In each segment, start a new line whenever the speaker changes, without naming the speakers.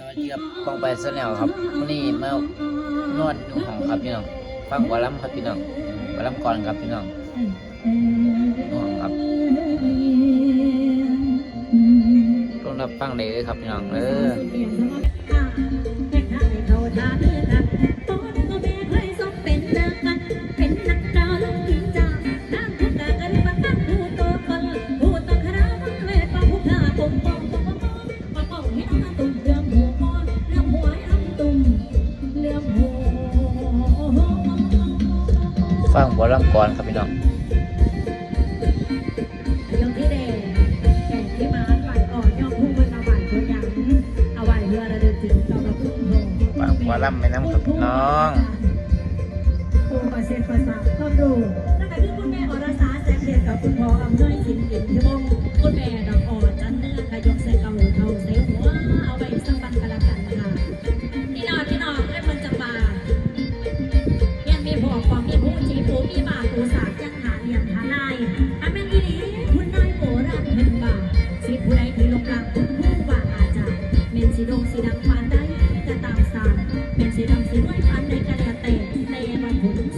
จวัสดีครับป้งไปเสแนวครับนี่มานวดดูของครับพี่น้อง ฟังวอลัมครับพี่น้องวอลัมก่อนครับพี่น้องดูของครับต้องรับฟังเลยครับพี่น้องเออ ฟังหมอลำก่อนครับพี่น้อง
ฟังหมอลำ
ไม่น้ำครับพี่น้อง
ผู้ประเสริประสาทครอบครัวนั่นก็คือคุณแม่อรสาแสงเดชกับคุณพ่ออำนวยสินอินทิวม้ง เป็นสีดงสีดังปานได้กระตามสานเป็นสีดำสีด้วยฟันในกระแตในวันผุด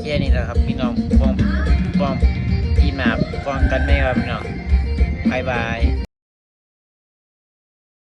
แค่
นี้แหละครับพี่น้องฟ้องฟ้องที่มาป้องกันไหมครับพี่น้องบายบาย